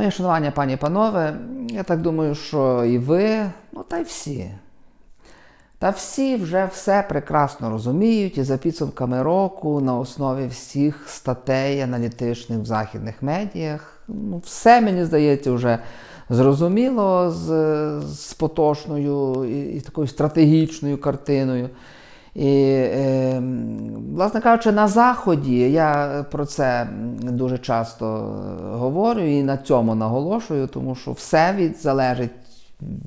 Моє шанування, пані і панове, я так думаю, що і ви, ну та й всі. Та всі вже все прекрасно розуміють і за підсумками року на основі всіх статей аналітичних в західних медіях. Ну, все, мені здається, вже зрозуміло з, з поточною і, і такою стратегічною картиною. І, е, власне кажучи, на Заході я про це дуже часто говорю і на цьому наголошую, тому що все від, залежить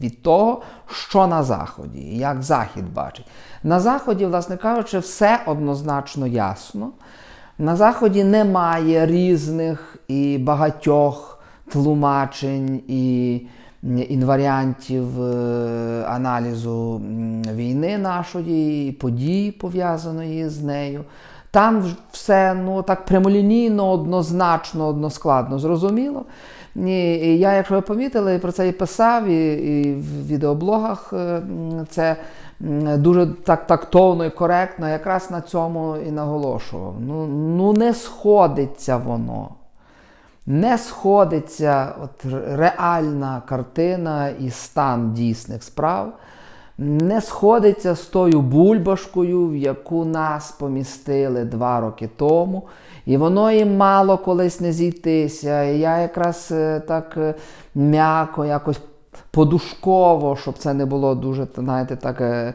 від того, що на Заході, як Захід бачить. На Заході, власне кажучи, все однозначно ясно. На Заході немає різних і багатьох тлумачень і інваріантів е, аналізу війни нашої, подій, пов'язаної з нею. Там все ну, так прямолінійно, однозначно, односкладно зрозуміло. І я, якщо ви помітили, про це і писав, і, і в відеоблогах е, це дуже так тактовно і коректно, якраз на цьому і наголошував. Ну, ну не сходиться воно. Не сходиться от реальна картина і стан дійсних справ, не сходиться з тою бульбашкою, в яку нас помістили два роки тому. І воно їм мало колись не зійтися. І я якраз е, так е, м'яко, якось подушково, щоб це не було дуже, знаєте, так е,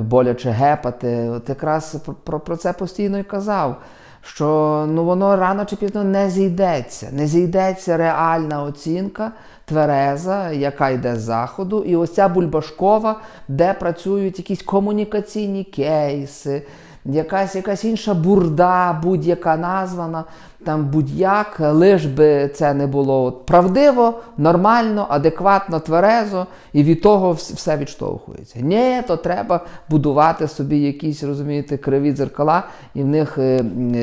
боляче гепати. От якраз про, про це постійно і казав. Що ну воно рано чи пізно не зійдеться, не зійдеться реальна оцінка твереза, яка йде з заходу, і ось ця Бульбашкова, де працюють якісь комунікаційні кейси, якась якась інша бурда, будь-яка названа, там будь-як, лиш би це не було от правдиво, нормально, адекватно, тверезо, і від того все відштовхується. Ні, то треба будувати собі якісь, розумієте, криві дзеркала і в них е,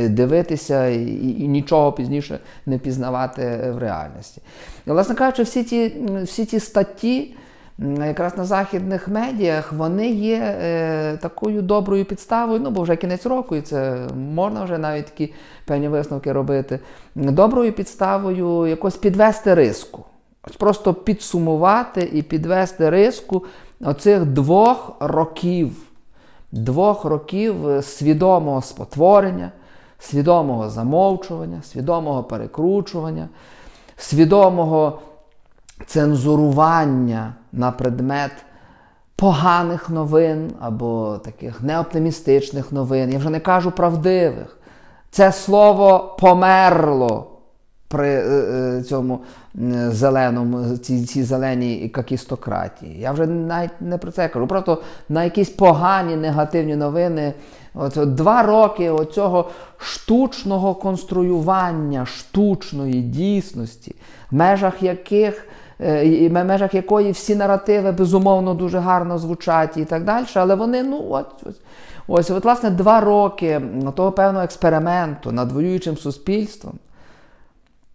дивитися, і, і нічого пізніше не пізнавати в реальності. І, власне кажучи, всі ті, всі ті статті якраз на західних медіях вони є е, такою доброю підставою, ну бо вже кінець року, і це можна вже навіть такі певні висновки робити. Доброю підставою якось підвести риску. Просто підсумувати і підвести риску оцих двох років, двох років свідомого спотворення, свідомого замовчування, свідомого перекручування, свідомого цензурування на предмет поганих новин або таких неоптимістичних новин. Я вже не кажу правдивих. Це слово померло при е, е, цьому зеленому, цій, цій зеленій какістократії. Я вже навіть не про це кажу. Просто на якісь погані негативні новини. От Два роки оцього штучного конструювання, штучної дійсності, в межах яких в межах якої всі наративи безумовно дуже гарно звучать і так далі. Але вони, ну от ось, ось, от, власне, два роки того певного експерименту над воюючим суспільством,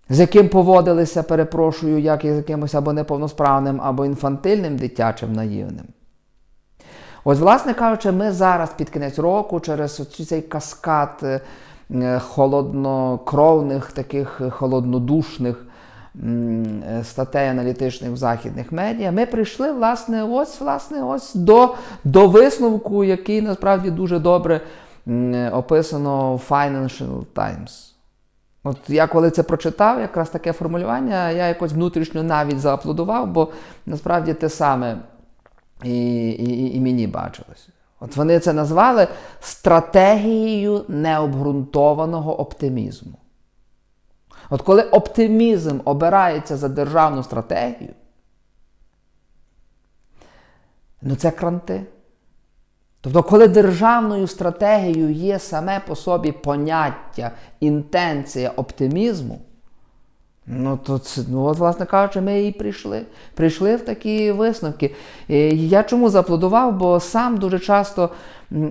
з яким поводилися, перепрошую, як з якимось або неповносправним, або інфантильним дитячим наївним. Ось, власне кажучи, ми зараз під кінець року через цей каскад е, холоднокровних, таких холоднодушних Е, статей аналітичних в західних медіа, ми прийшли власне, ось власне, ось до до висновку, який насправді дуже добре описано в Financial Times. От Я коли це прочитав, якраз таке формулювання, я якось внутрішньо навіть зааплодував, бо насправді те саме і, і, і мені бачилося. От вони це назвали стратегією необґрунтованого оптимізму. От коли оптимізм обирається за державну стратегію, ну це кранти. Тобто, коли державною стратегією є саме по собі поняття, інтенція оптимізму, ну то це, ну от, власне кажучи, ми і прийшли. Прийшли в такі висновки. І я чому зааплодував? Бо сам дуже часто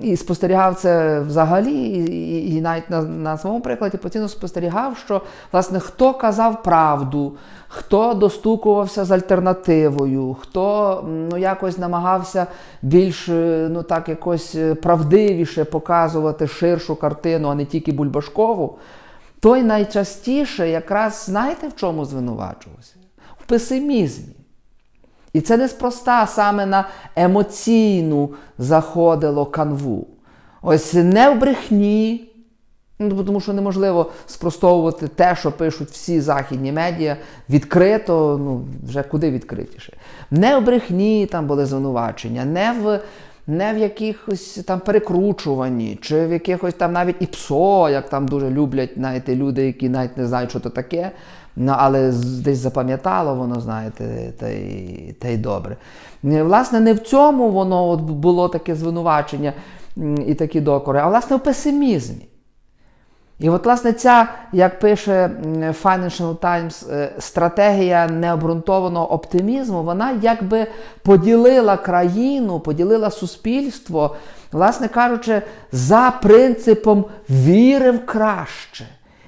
і спостерігав це взагалі, і, і, навіть на на своєму прикладі постійно спостерігав, що власне хто казав правду, хто достукувався з альтернативою, хто ну, якось намагався більш ну, так, якось правдивіше показувати ширшу картину, а не тільки Бульбашкову. Той найчастіше якраз знаєте в чому звинувачувався? В песимізмі. І це неспроста саме на емоційну заходило канву. Ось не в брехні, ну, тому що неможливо спростовувати те, що пишуть всі західні медіа, відкрито, ну, вже куди відкритіше. Не в брехні там були звинувачення, не в. Не в якихось там перекручуванні, чи в якихось там навіть і псо, як там дуже люблять знаєте, люди, які навіть не знають, що то таке. Ну, але десь запам'ятало воно, знаєте, та й, та й добре. Власне, не в цьому воно от було таке звинувачення і такі докори, а власне в песимізмі. І от, власне, ця, як пише Financial Times, е, стратегія необґрунтованого оптимізму, вона якби поділила країну, поділила суспільство, власне кажучи, за принципом віри в краще,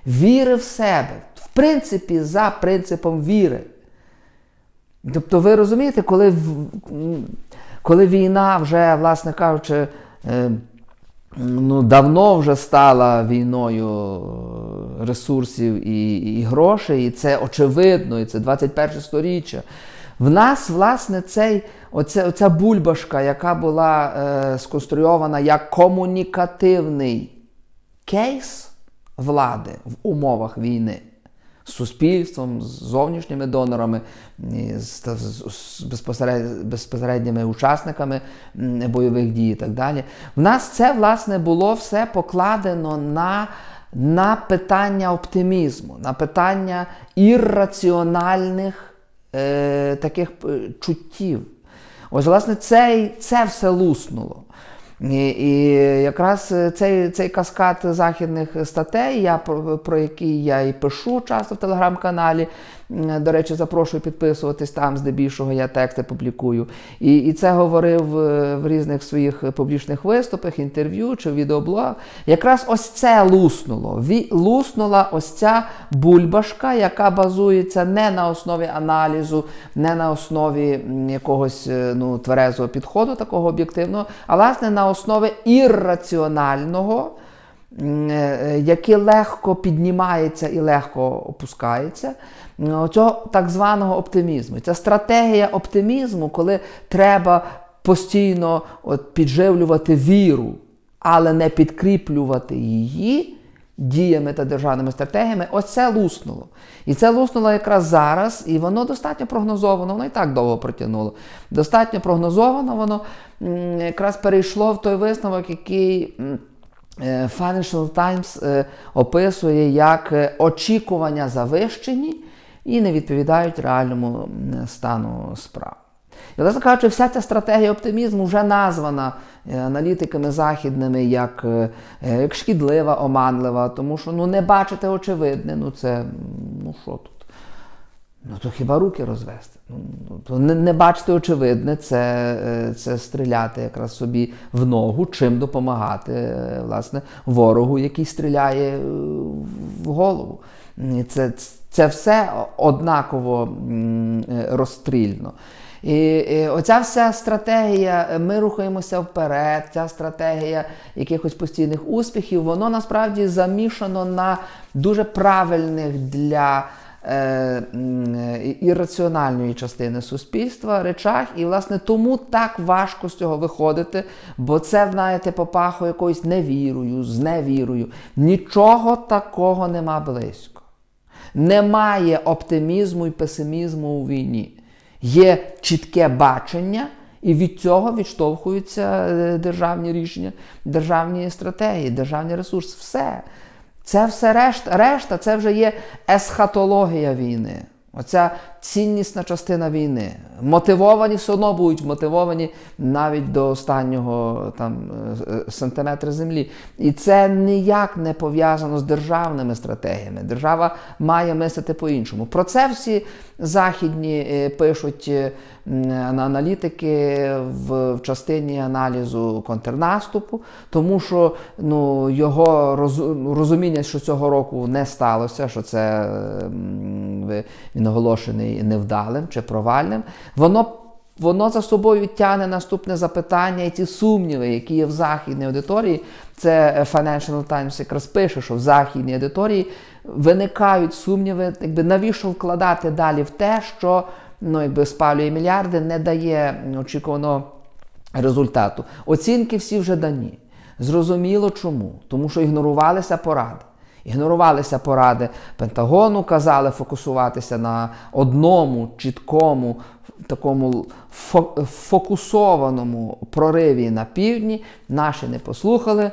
віри в себе. В принципі, за принципом віри. Тобто, ви розумієте, коли, коли війна вже, власне кажучи, е, ну, давно вже стала війною е, ресурсів і, і грошей, і це очевидно, і це 21 сторіччя. В нас, власне, цей, оце, оця бульбашка, яка була е, сконструйована як комунікативний кейс влади в умовах війни суспільством, з зовнішніми донорами, з, з- безпосеред- безпосередніми учасниками бойових дій і так далі. В нас це власне було все покладено на, на питання оптимізму, на питання ірраціональних е, таких е, чуттів. Ось, власне, цей, це все луснуло. І, і якраз е, цей, цей каскад західних статей, я, про, про які я і пишу часто в телеграм-каналі. До речі, запрошую підписуватись там, здебільшого я тексти публікую. І, і це говорив е, в різних своїх публічних виступах, інтерв'ю чи відеоблогах. Якраз ось це луснуло. Луснула ось ця бульбашка, яка базується не на основі аналізу, не на основі якогось е, ну, тверезого підходу, такого об'єктивного, а власне на основі ірраціонального, е, яке легко піднімається і легко опускається, цього так званого оптимізму. Це стратегія оптимізму, коли треба постійно от, підживлювати віру, але не підкріплювати її діями та державними стратегіями, ось це луснуло. І це луснуло якраз зараз, і воно достатньо прогнозовано, воно і так довго протягнуло. Достатньо прогнозовано, воно якраз перейшло в той висновок, який. е, Financial Times е, описує як е, очікування завищені і не відповідають реальному стану справ. І, власне кажучи, вся ця стратегія оптимізму вже названа е, аналітиками західними як, е, як шкідлива, оманлива, тому що ну, не бачите очевидне, ну це ну що тут? Ну то хіба руки розвести? Ну, то не, не бачити очевидне, це, е, це стріляти якраз собі в ногу, чим допомагати власне, ворогу, який стріляє в голову. Це, це все однаково е, розстрільно. І, і оця вся стратегія, е, ми рухаємося вперед, ця стратегія якихось постійних успіхів, воно насправді замішано на дуже правильних для е, е, ірраціональної частини суспільства речах, і власне тому так важко з цього виходити, бо це, знаєте, попахує якоюсь невірою, зневірою. Нічого такого нема близько. Немає оптимізму і песимізму у війні. Є чітке бачення, і від цього відштовхуються е, державні рішення, державні стратегії, державні ресурси. Все. Це все решта, решта це вже є есхатологія війни. Оця ціннісна частина війни. Мотивовані все одно будуть мотивовані навіть до останнього там, е, е, сантиметра землі. І це ніяк не пов'язано з державними стратегіями. Держава має мислити по-іншому. Про це всі західні е, пишуть м, аналітики в, частині аналізу контрнаступу, тому що ну, його роз- розуміння, що цього року не сталося, що це він оголошений невдалим чи провальним, воно воно за собою тягне наступне запитання і ті сумніви, які є в західній аудиторії. Це Financial Times якраз пише, що в західній аудиторії виникають сумніви, якби навіщо вкладати далі в те, що ну, якби спалює мільярди, не дає очікуваного результату. Оцінки всі вже дані. Зрозуміло чому? Тому що ігнорувалися поради. Ігнорувалися поради Пентагону, казали фокусуватися на одному чіткому, такому фокусованому прориві на півдні. Наші не послухали,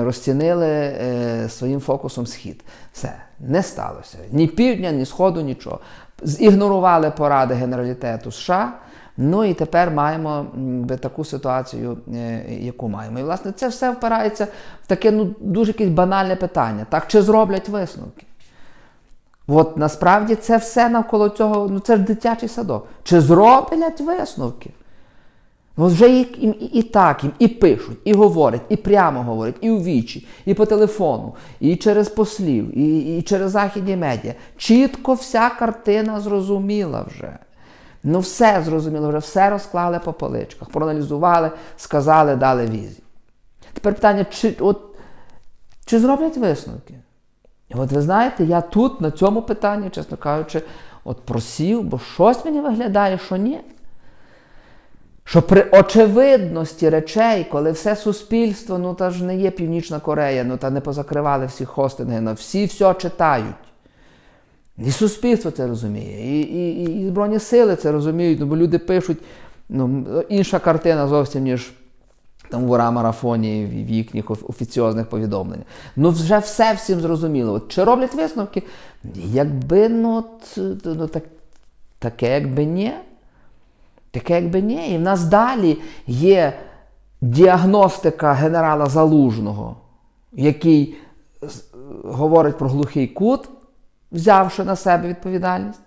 розцінили е, своїм фокусом схід. Все, не сталося. Ні півдня, ні сходу, нічого. Зігнорували поради генералітету США. Ну і тепер маємо таку ситуацію, е, яку маємо. І власне це все впирається в таке ну, дуже якесь банальне питання. Так, чи зроблять висновки? От насправді це все навколо цього, ну це ж дитячий садок. Чи зроблять висновки? От вже і, і, і так їм і пишуть, і говорять, і прямо говорять, і у вічі, і по телефону, і через послів, і, і через західні медіа. Чітко вся картина зрозуміла вже. Ну, все зрозуміло, вже все розклали по поличках, проаналізували, сказали, дали візі. Тепер питання, чи, от, чи зроблять висновки? І от ви знаєте, я тут на цьому питанні, чесно кажучи, от просів, бо щось мені виглядає, що ні. Що при очевидності речей, коли все суспільство, ну та ж не є Північна Корея, ну та не позакривали всі хостинги, ну всі все читають. І суспільство це розуміє, і, і, і, і Збройні сили це розуміють, ну, бо люди пишуть ну, інша картина зовсім, ніж там в ура-марафоні в їхніх оф- офіціозних повідомленнях. Ну, вже все всім зрозуміло. От, чи роблять висновки? Якби, ну, ну так, таке, якби ні. Таке, якби ні. І в нас далі є діагностика генерала Залужного, який говорить про глухий кут, взявши на себе відповідальність.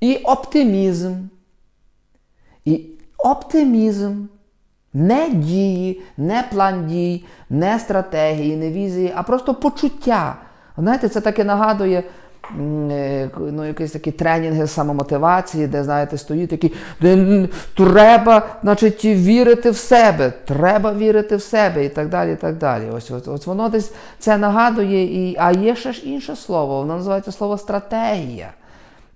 І оптимізм. І оптимізм. Не дії, не план дій, не стратегії, не візії, а просто почуття. Знаєте, це таке нагадує е, ну, якісь такі тренінги самомотивації, де, знаєте, стоїть такі, треба, значить, вірити в себе, треба вірити в себе і так далі. і так далі. Ось, ось, ось воно десь це нагадує, і, а є ще ж інше слово, воно називається слово стратегія.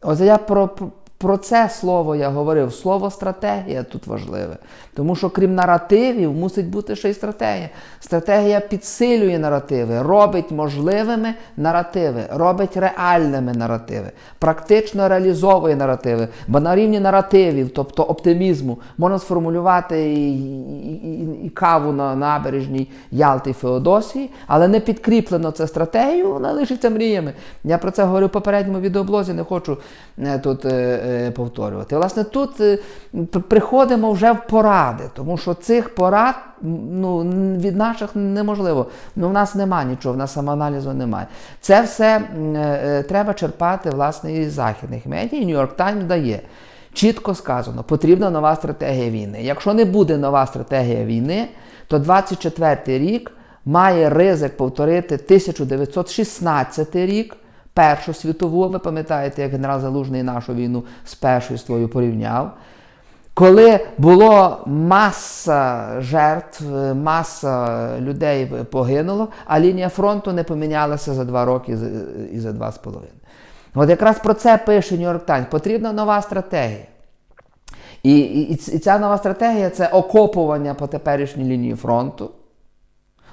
От я про, про- це слово я говорив. Слово стратегія тут важливе. Тому що крім наративів, мусить бути ще й стратегія. Стратегія підсилює наративи, робить можливими наративи, робить реальними наративи, практично реалізовує наративи. Бо на рівні наративів, тобто оптимізму, можна сформулювати і, і, і, і каву на набережній Ялти Феодосії, але не підкріплено це стратегією, вона лишиться мріями. Я про це говорив в попередньому відеоблозі, не хочу е, тут е, повторювати. Власне, тут е, приходимо вже в поради, тому що цих порад ну, від наших неможливо. Ну, в нас немає нічого, в нас самоаналізу немає. Це все е, е, треба черпати власне із західних. New York Times дає. Чітко сказано, потрібна нова стратегія війни. Якщо не буде нова стратегія війни, то 24 рік має ризик повторити 1916 рік, Першу світову. Ви пам'ятаєте, як генерал Залужний нашу війну з першою свою порівняв. Коли було маса жертв, маса людей погинуло, а лінія фронту не помінялася за два роки і за два з половиною. От якраз про це пише Нью-Йорк Таймс. Потрібна нова стратегія. І, і і ця нова стратегія це окопування по теперішній лінії фронту.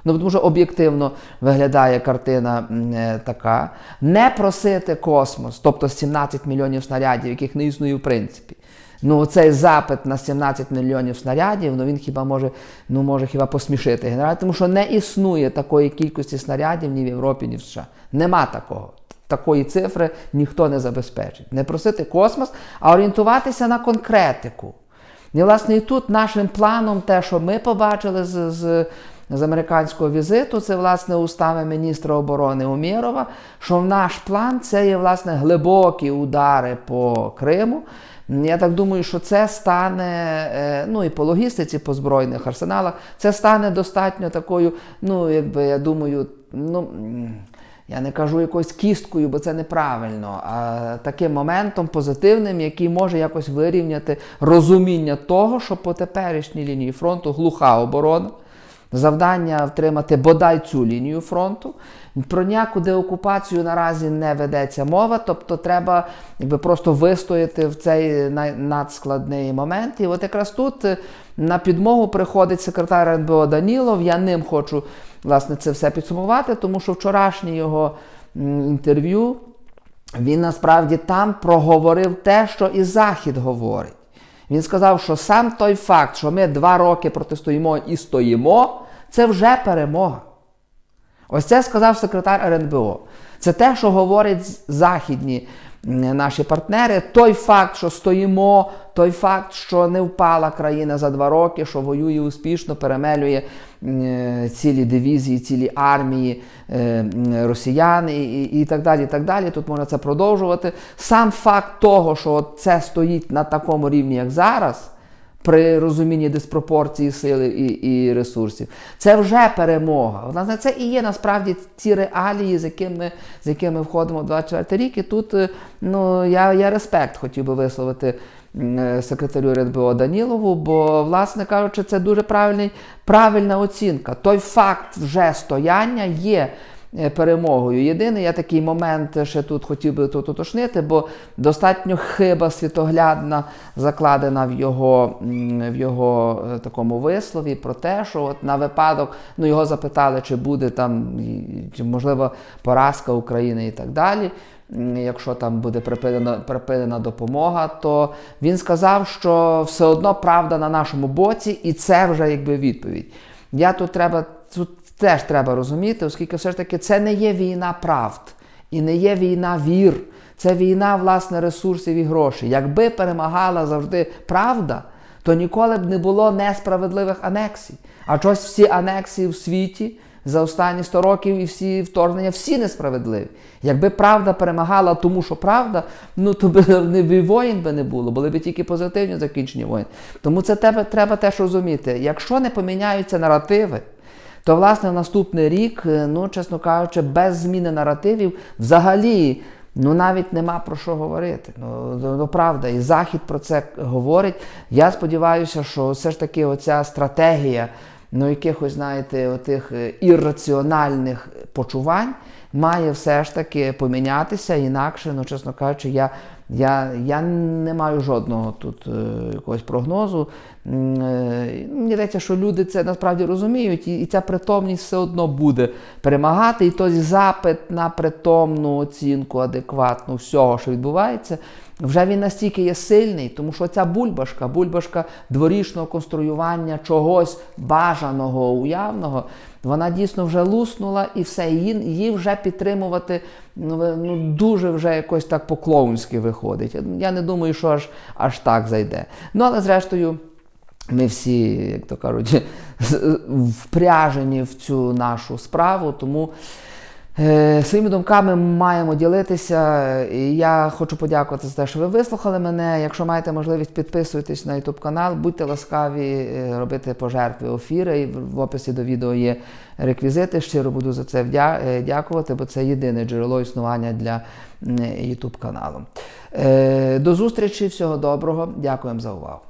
Ну, тому що об'єктивно виглядає картина е, така. Не просити космос, тобто 17 мільйонів снарядів, яких не існує в принципі. Ну, цей запит на 17 мільйонів снарядів, ну він хіба може, ну, може хіба посмішити генерал, тому що не існує такої кількості снарядів ні в Європі, ні в США. Нема такого. Такої цифри ніхто не забезпечить. Не просити космос, а орієнтуватися на конкретику. І, власне, і тут нашим планом, те, що ми побачили з, з, з американського візиту, це власне устами міністра оборони Умєрова, що наш план це є власне глибокі удари по Криму. Я так думаю, що це стане, е, ну і по логістиці, по збройних арсеналах, це стане достатньо такою, ну, якби я думаю, ну. Я не кажу якоюсь кісткою, бо це неправильно, а таким моментом позитивним, який може якось вирівняти розуміння того, що по теперішній лінії фронту глуха оборона. Завдання втримати бодай цю лінію фронту. Про ніяку деокупацію наразі не ведеться мова, тобто треба якби, просто вистояти в цей надскладний момент. І от якраз тут е, на підмогу приходить секретар РНБО Данілов. Я ним хочу власне це все підсумувати, тому що вчорашнє його інтерв'ю він насправді там проговорив те, що і Захід говорить. Він сказав, що сам той факт, що ми два роки протистоїмо і стоїмо, це вже перемога. Ось це сказав секретар РНБО. Це те, що говорять західні наші партнери. Той факт, що стоїмо, той факт, що не впала країна за два роки, що воює успішно, перемелює цілі дивізії, цілі армії е, росіян і, і так далі. і так далі. Тут можна це продовжувати. Сам факт того, що це стоїть на такому рівні, як зараз при розумінні диспропорції сили і, і ресурсів. Це вже перемога. Власне, це і є насправді ці реалії, з якими, з якими входимо в 24 рік. І тут е, ну, я, я респект хотів би висловити е, секретарю РНБО Данілову, бо, власне кажучи, це дуже правильний, правильна оцінка. Той факт вже стояння є перемогою. Єдиний я такий момент ще тут хотів би тут уточнити, бо достатньо хиба світоглядна закладена в його, в його е, такому вислові про те, що от на випадок, ну його запитали, чи буде там, можливо поразка України і так далі. Якщо там буде припинена, припинена допомога, то він сказав, що все одно правда на нашому боці, і це вже якби відповідь. Я тут треба тут теж треба розуміти, оскільки все ж таки це не є війна правд і не є війна вір. Це війна, власне, ресурсів і грошей. Якби перемагала завжди правда, то ніколи б не було несправедливих анексій. А чось всі анексії в світі за останні 100 років і всі вторгнення всі несправедливі. Якби правда перемагала тому, що правда, ну то би не воїн би не було, були б тільки позитивні закінчення воїн. Тому це тебе треба теж розуміти. Якщо не поміняються наративи, то власне наступний рік, е, ну чесно кажучи, без зміни наративів взагалі. Ну навіть нема про що говорити. Ну, ну, ну, правда, і Захід про це говорить. Я сподіваюся, що все ж таки оця стратегія ну, якихось, знаєте, отих е, ірраціональних почувань має все ж таки помінятися. Інакше, ну, чесно кажучи, я, я, я не маю жодного тут е, якогось прогнозу. Е, Мені здається, що люди це насправді розуміють, і, і ця притомність все одно буде перемагати. І той запит на притомну оцінку адекватну всього, що відбувається, вже він настільки є сильний, тому що ця бульбашка, бульбашка дворічного конструювання чогось бажаного, уявного, вона дійсно вже луснула і все, її, вже підтримувати ну, ну, дуже вже якось так по-клоунськи виходить. Я не думаю, що аж, аж так зайде. Ну, але зрештою. Ми всі, як то кажуть, впряжені в цю нашу справу, тому своїми думками маємо ділитися. Я хочу подякувати за те, що ви вислухали мене. Якщо маєте можливість, підписуйтесь на YouTube канал, будьте ласкаві е, робити пожертви ефіри. В описі до відео є реквізити. Щиро буду за це е, дякувати, бо це єдине джерело існування для YouTube каналу. Е, До зустрічі, всього доброго, дякуємо за увагу.